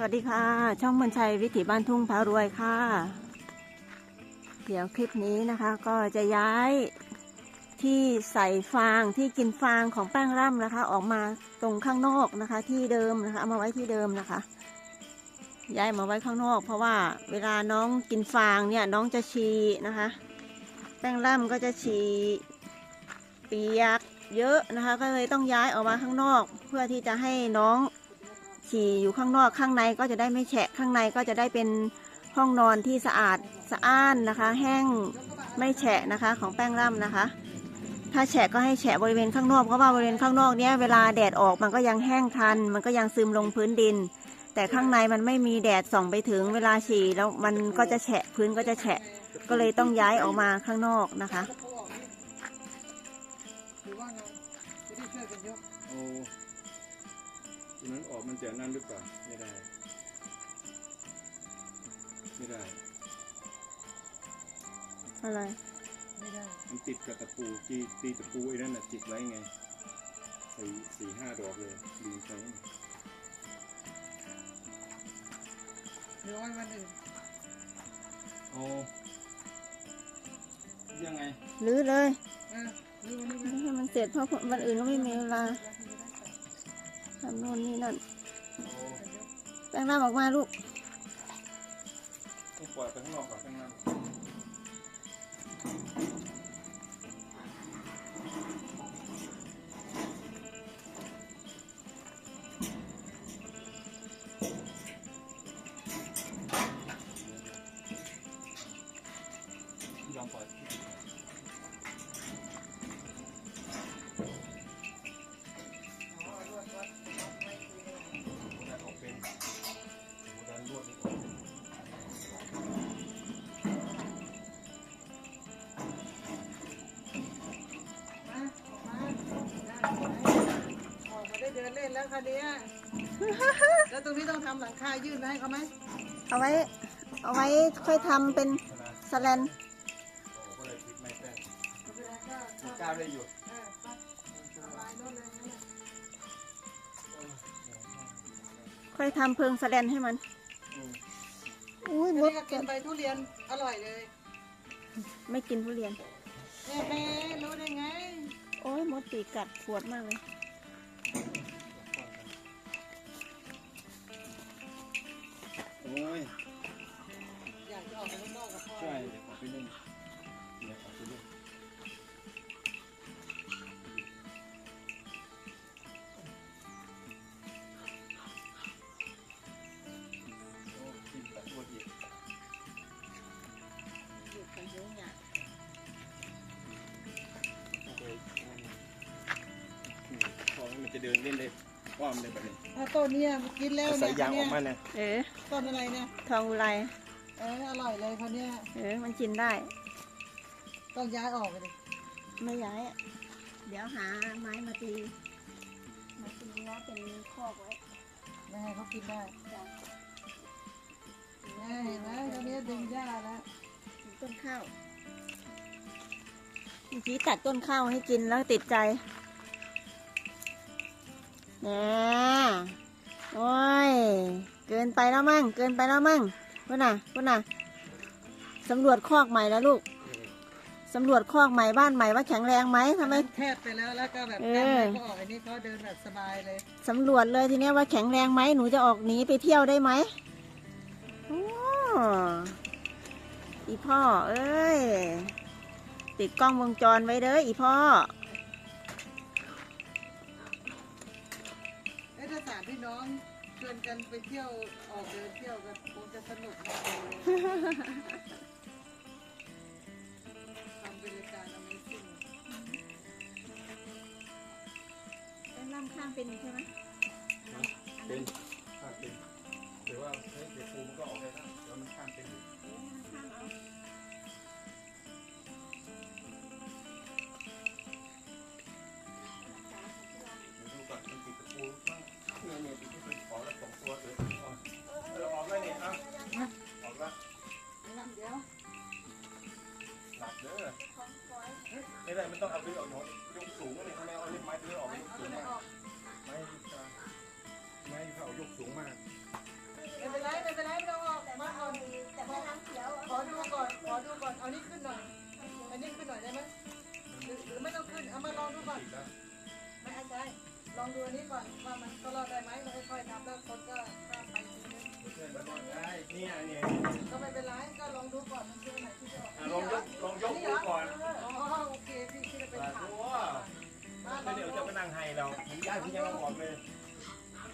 สวัสดีค่ะ ช่องมนชัยวิถีบ้านทุ่งพารวยค่ะ เดี๋ยวคลิปนี้นะคะก็จะย้ายที่ใส่ฟางที่กินฟางของแป้งร่ำนะคะ ออกมาตรงข้างนอกนะคะ ที่เดิมนะคะเอามาไว้ที่เดิมนะคะ ย้ายมาไว้ข้างนอก เพราะว่าเวลาน้องกินฟางเนี่ยน้องจะฉี่นะคะ แป้งร่ำก็จะฉี่เปียกเยอะนะคะ ก็เลยต้องย้ายออกมาข้างนอก เพื่อที่จะให้น้อง ฉี่อยู่ข้างนอกข้างในก็จะได้ไม่แฉะข้างในก็จะได้เป็นห้องนอนที่สะอาดสะอ้านนะคะ แห้งไม่แฉะนะคะของแป้งร่ำนะคะ ถ้าแฉะก็ให้แฉะบริเวณข้างนอกเพราะว่าบริเวณข้างนอกเนี้ยเวลาแดดออกมันก็ยังแห้งทัน มันก็ยังซึมลงพื้นดิน แต่ข้างในมันไม่มีแดดส่องไปถึงเวลาฉี่แล้วมันก็จะแฉะพื้นก็จะแฉะก็เลยต้องย้ายออกมาข้างนอกนะคะ จะนั่นหรือเปล่าไม่ได้ ไม่ได้ อะไร ไม่ได้ มันติดกับตะปูตีตีตะปูไอ้นั่นน่ะจิกไว้ไงสี่สี่ห้าดอกเลยดึงไปหรือว่าวันอื่นโอ้ยังไงหรือเลยเออหรือวันนี้ให้มันเสร็จเพราะวันอื่นก็ไม่มีเวลา ทำโน่นนี่นั่นโอ้ แป้งร่างออกมาลูกต้องปล่อยไปข้างนอกก่อนข้างร่าง แล้วค่ะเนี่ยแล้วตรงนี้ต้องทำหลังคายื่นมาให้เขาไหมเอาไว้ เอาไว้ค่อยทำเป็นสแลนโอ้ก็เลยพลิกไม่แป้งเวลาก็มันก้าวได้อยู่เออไปสบายโน่นเลยนั่นแหละค่อยทำเพิงสแลนให้มันอืมอุ้ยอันมดนี้ก็กินใบทุเรียนอร่อยเลยไม่กินทุเรียน แม่แม่รู้ได้ไง โอ้ยมดตีกัดปวดมากเลย ใช่เดี๋ยวขอไปเล่นเดี๋ยวขอไปเล่นโอ้กินแต่ตัวอีกอยู่กันเยอะเนี่ยโอเคอืมพอมันจะเดินเล่นได้อ้อมได้แบบนี้ถ้าต้นเนี้ยกินแล้วเอาเนี่สายยยางออกมาเนี่ยเออต้นอะไรเนี่ยทองอุไร เอออร่อยเลยเขาวเนี่ยเออ มันกินได้ ต้องย้ายออกไปเลยไม่ย้ายอะเดี๋ยวหาไม้มาตี มาตีง้อเป็นคอกไว้ไม่ให้เขากินได้จ้ะแม่เห็นไหมตอนนี้ดึงหญ้าแล้วมีต้นข้าวเมื่อกี้ตัดต้นข้าวให้กินแล้วติดใจแหน่โอ้ย เกินไปแล้วมั่ง เกินไปแล้วมั่ง พุ่นน่ะพุ่นน่ะสำรวจคอกใหม่แล้วลูกสำรวจคอกใหม่บ้านใหม่ว่าแข็งแรงไหมทำไม แทบไปแล้วแล้วก็แบบเอกันอให้เขาออกอันนี้เขาเดินแบบสบายเลยสำรวจเลยทีเนี้ยว่าแข็งแรงไหมหนูจะออกหนีไปเที่ยวได้ไหมโอ้อีพ่อ เอ้ย ติดกล้องวงจรไว้เด้ออีพ่อ เอ้ยถ้าสามพี่น้อง ชวนกันไปเที่ยวออกเดินเที่ยวกันคงจะสนุกมากเลยทำเป็นรายการ Amazing เป็นล่ำข้ามเป็นใช่ไหมเป็นข้ามเป็นแต่ว่าเฮ้ยเด็กปูมันก็ออกได้แล้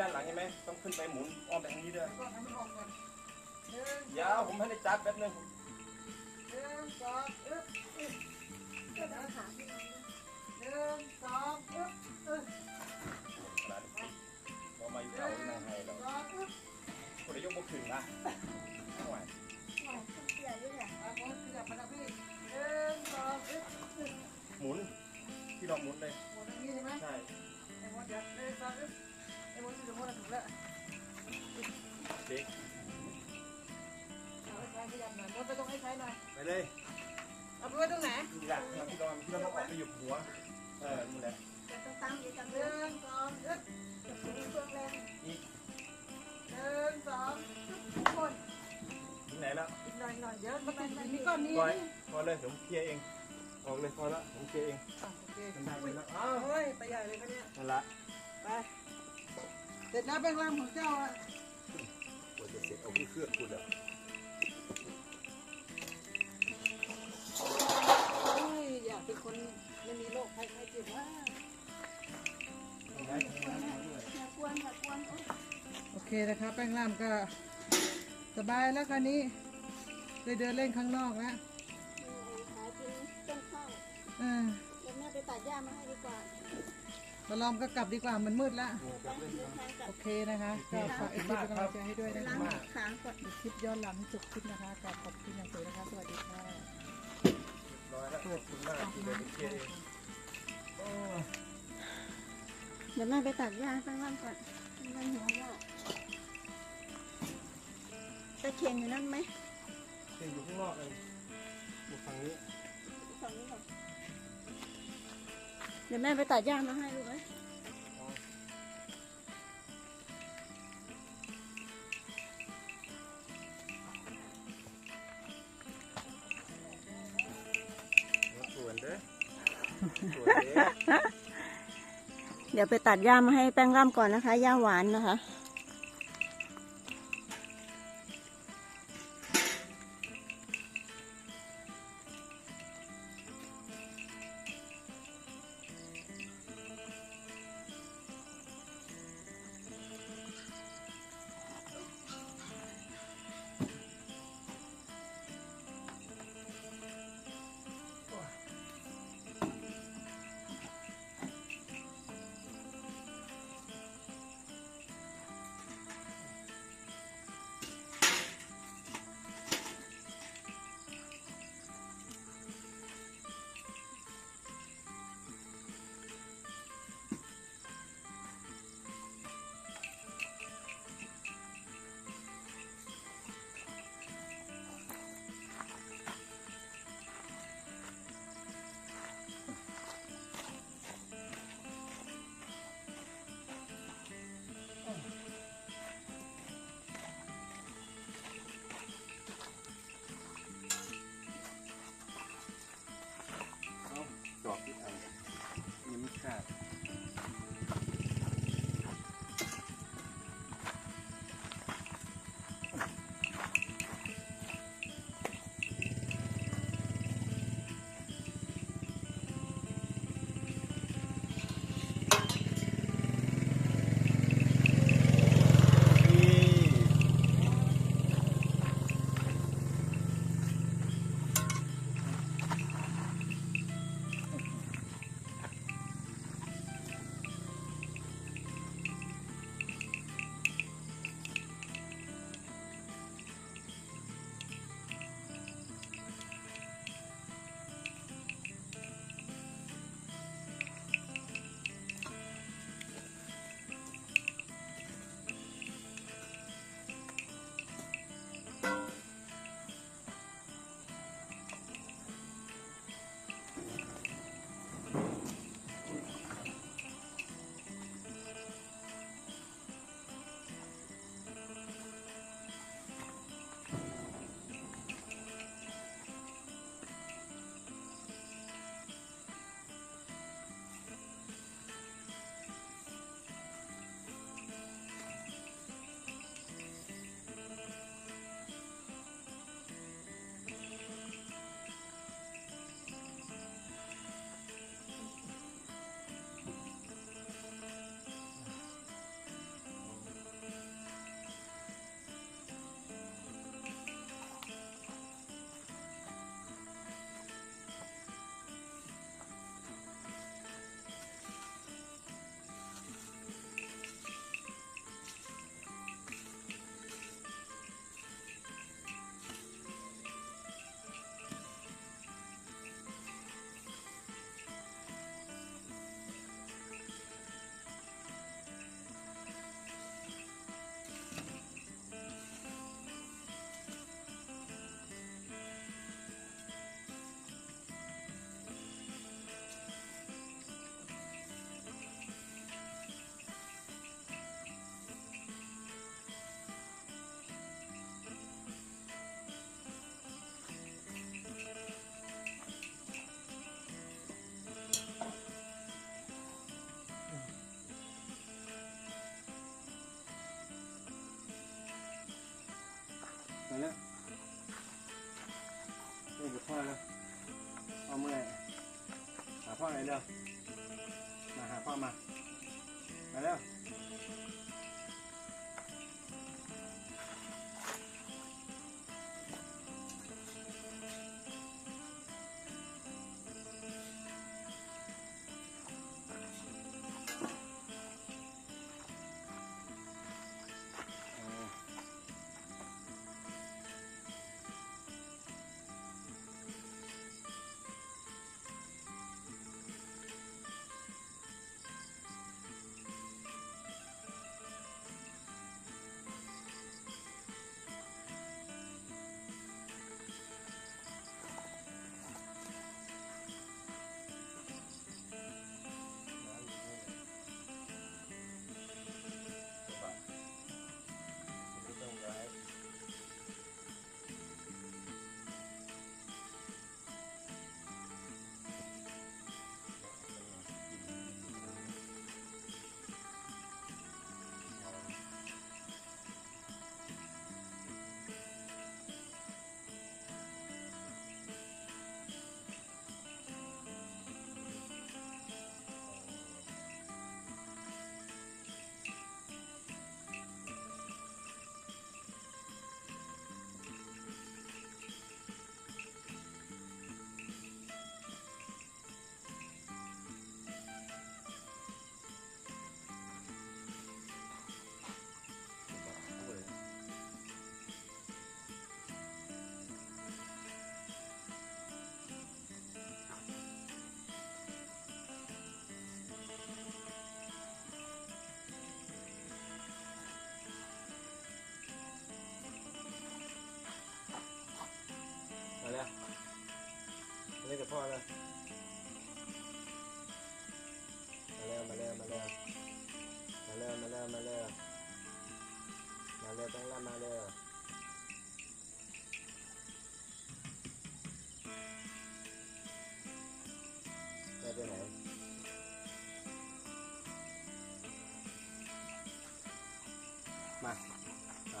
ด้านหลังใช่ไหมต้องขึ้นไปหมุนอ้อมไปทางนี้ด้วยยาวผมให้ได้จับแป๊บนึงหนึ่งสองอึ๊บอึ๊บหนึ่งสองอึ๊บอึ๊บขนาดนี้เรามาอยู่เก่าที่นั่งให้เราสองอึ๊บคนละยกบุกถึงละไม่ไหวอะคนขยับมาทางพี่หนึ่งสองอึ๊บอึ๊บหมุนที่เราหมุนเลยหมดทางนี้ใช่ไหมใช่ ไอ้มดที่ถึงมดถึงแล้วเด็กเอาให้ใช้ขยับหน่อยมดไปตรงให้ใช้หน่อยไปเลยเอาไปไว้ตรงไหนนี่แหละที่เราที่เราต้องออกไปหยุดหัว เออนี่แหละหนึ่งสองอึ๊บอีกหนึ่งสองทุกคนถึงไหนแล้วอีกหน่อยหน่อยเดี๋ยวมันติดอยู่นี่ก้อนนี้ปล่อยพอเลยผมเคลียร์เองออกเลยพอละผมเคลียร์เองอะโอเคมันได้ไปแล้วอ้าวโอ้ยไปใหญ่เลยปะเนี่ยนั่นละไป เสร็จแล้วแป้งร่างของเจ้าอะกว่าจะเสร็จเอาเครื่องคุณแล้วโอ้ยอยากเป็นคนไม่มีโรคภัยไข้เจ็บว่าได้ทำงานด้วยโอเคนะครับแป้งร่ามก็สบายแล้วคราวนี้ได้เดินเล่นข้างนอกแล้วขายเป็นต้นข้าวเออเดี๋ยวแม่ไปตัดหญ้ามาให้ดีกว่า ตะลอมก็กลับดีกว่ามันมืดแล้วโอ้กลับเดินทางกลับโอเคนะคะ ก็ฝากเอฟซีเป็นกำลังใจให้ด้วยนะล้าคะขาก่อนคลิปย้อนหลังจบคลิปนะคะกราบขอบคุณอย่างสูงนะคะ สวัสดีค่ะร้อยแล้วขอบคุณมากที่ได้ไปเคลียร์เองโอ้เดี๋ยวแม่ไปตัดหญ้าตั้งร่างก่อนตั้งหัวหญ้าตะเคียนอยู่นั่นไหม เดี๋ยวแม่ไปตัดหญ้ามาให้ลูกไหมสวนเด้อสวนเด้อ เดี๋ยวไปตัดหญ้ามาให้แป้งร่ำก่อนนะคะหญ้าหวานนะคะ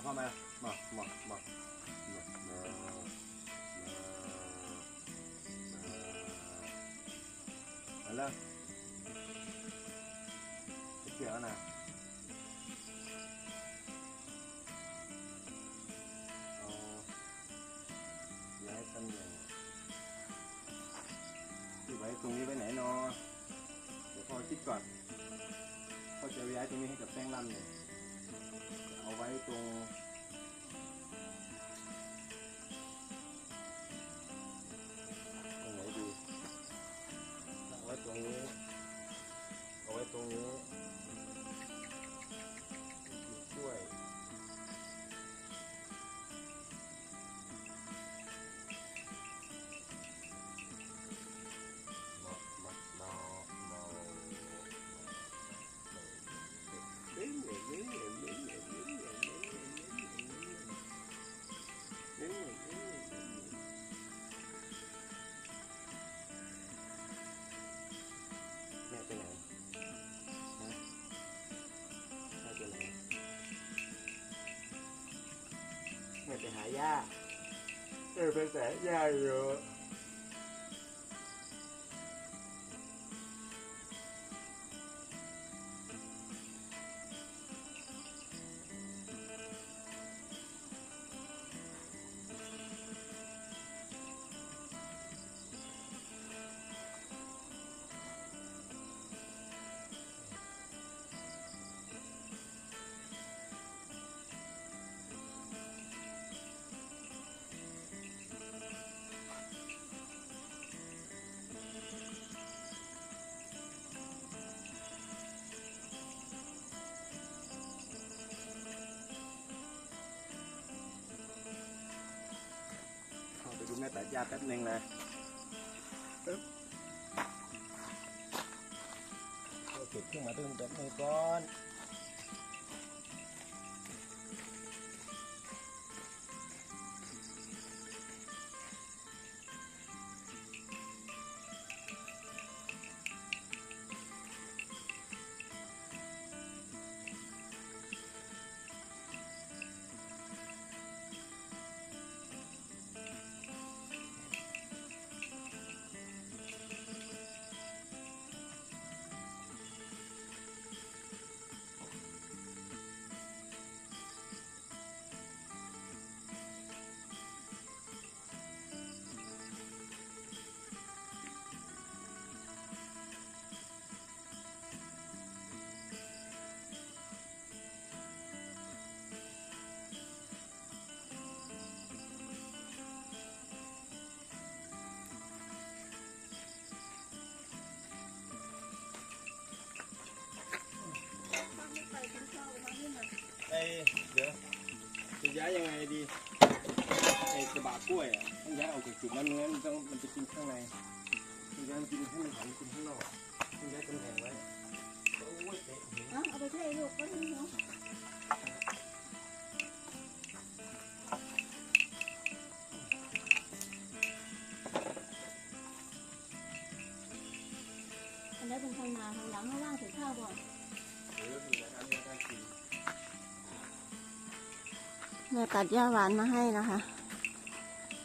พ่อมามามามามามามาแล้วเกี่ยวนะเอาย้ายตำแหน่งที่ไว้ตรงนี้ไว้ไหนเนาะเดี๋ยวพ่อคิดก่อนพ่อจะย้ายตรงนี้ให้กับแป้งลำเนี่ย เอาไว้ตรง ย่าเออเป็นแสย่าอยู่ ตัดหญ้าแป๊บหนึ่งนะเอาเก็บขึ้นมาตึ้งแป๊บหนึงก่อน กระบะกล้วยอะต้องย้ายออกจากจุดนั้นเนื้อมันต้องมันจะกินข้างในต้องย้ายกินให้มันหันกินข้างนอกต้องย้ายตำแหน่งไว้โอ้ยเตะหินเอาเอาไปใช้ลูกก็ได้เนาะอันนี้เป็นข้างหน้าข้างหลังข้างล่างถึงข้าวบ่อนหรือมีอันนี้การกิน แม่ตัดหญ้าหวานมาให้นะคะ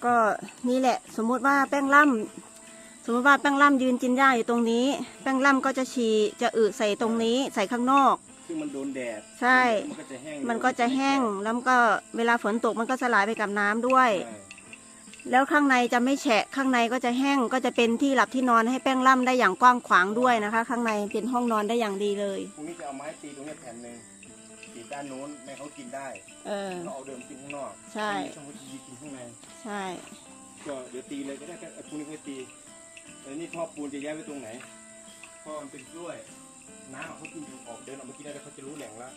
ก็นี่แหละ สมมุติว่าแป้งล่ำสมมติว่าแป้งล่ำยืนกินหญ้าอยู่ตรงนี้ แป้งล่ำก็จะฉี่จะอึใส่ตรงนี้ใส่ข้างนอก ซึ่งมันโดนแดดใช่ มันก็จะแห้งมันก็จะแห้งแล้วก็เวลาฝนตกมันก็สลายไปกับน้ำด้วยใช่แล้วข้างในจะไม่แฉะข้างในก็จะแห้งก็จะเป็นที่หลับที่นอนให้แป้งล่ำได้อย่างกว้างขวางด้วยนะคะ ข้างในเป็นห้องนอนได้อย่างดีเลยพรุ่งนี้จะเอาไม้ตีตรงนี้แผ่นหนึ่ง ตีด้านโน้นไม่ให้เขากินได้เออ เราเอาเดิมกินข้างนอกใช่ช่องวิธีกินข้างในใช่ ก็เดี๋ยวตีเลยก็ได้แค่พรุ่งนี้ก็ตีแต่นี่ท่อปูนจะย้ายไปตรงไหนท่อมันเป็นกล้วย น้ำเขากินอยู่ออกเดินออกมากินได้แล้วเขาจะรู้แหล่งแล้ว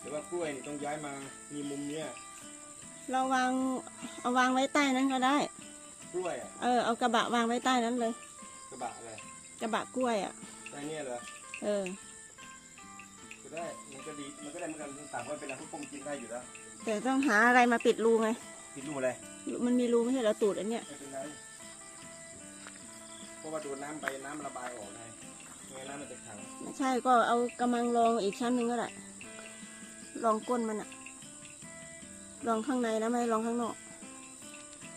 แต่ว่ากล้วยนี่ต้องย้ายมามีมุมเนี้ยเราวางเอาวางไว้ใต้นั้นก็ได้ กล้วยอะเออเอากระบะวางไว้ใต้นั้นเลย กระบะอะไรกระบะกล้วยอะได้เนี่ยเหรอ เออ ก็ได้มัน ก็ดีมันก็ได้เหมือนกันต่างคนเป็นอะไรทุกคนกินได้อยู่แล้วแต่ต้องหาอะไรมาปิดรูไงปิดรูอะไรมันมีรูไม่ใช่เหรอตูดอันเนี้ยไม่เป็นไรเพราะว่าโดนน้ำไปน้ำมันระบายออกไงไม่งั้นน้ำมันจะขังไม่ใช่ก็เอากำมังรองอีกชั้นหนึ่งก็ได้รองก้นมันอะรองข้างในนะไม่รองข้างนอก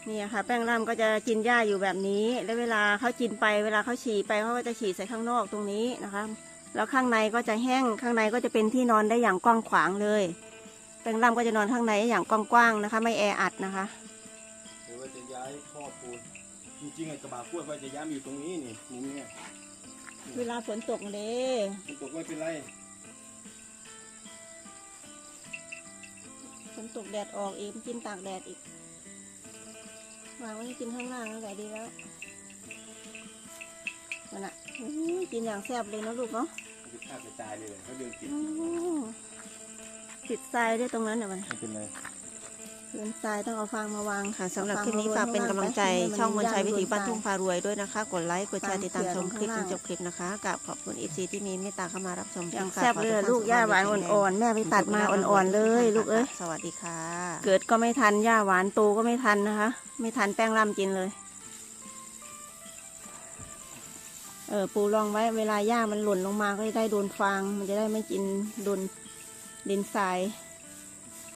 เนี่ยค่ะ แป้งร่ำก็จะกินหญ้าอยู่แบบนี้ แล้วเวลาเขากินไปเวลาเขาฉี่ไปเขาก็จะฉี่ใส่ข้างนอกตรงนี้นะคะ แล้วข้างในก็จะแห้งข้างในก็จะเป็นที่นอนได้อย่างกว้างขวางเลยแป้งร่ำก็จะนอนข้างในอย่างกว้างๆนะคะ ไม่แออัดนะคะหรือว่าจะย้ายข้อปูนจริงๆไอ้กระบะกล้วยว่าจะย้ายมาอยู่ตรงนี้นี่มุมเนี้ยเวลาฝนตกเลยมันตกไม่เป็นไรฝนตกแดดออกอีกกินตากแดดอีกวางไว้ให้กินข้างล่างนั่นแหละดีแล้ว มันอะอื้อกินอย่างแซ่บเลยนะลูกเนาะมันจะพลาดกระจายเลยเขาเดินติดอื้อติดทรายด้วยตรงนั้นเนี่ยมันไม่เป็นไรพื้นทรายต้องเอาฟางมาวางค่ะสำหรับคลิปนี้ฝากเป็นกำลังใจช่องมนชัยวิถีบ้านทุ่งพารวยด้วยนะคะ กดไลค์กดแชร์ติดตามชมคลิปจนจบคลิปนะคะกับขอบคุณอีซีที่มีเมตตาเข้ามารับชมอย่างค่ะแซ่บเลยลูกย่าหวานอ่อนๆแม่ไปตัดมาอ่อนๆเลยลูกเอ้ยสวัสดีค่ะ เกิดก็ไม่ทันย่าหวานโตก็ไม่ทันนะคะ ไม่ทันแป้งร่ำกินเลย ออปูรองไว้เวลาหญ้ามันหล่นลงมาก็จะได้โดนฟาง มันจะได้ไม่กินโดนดินทราย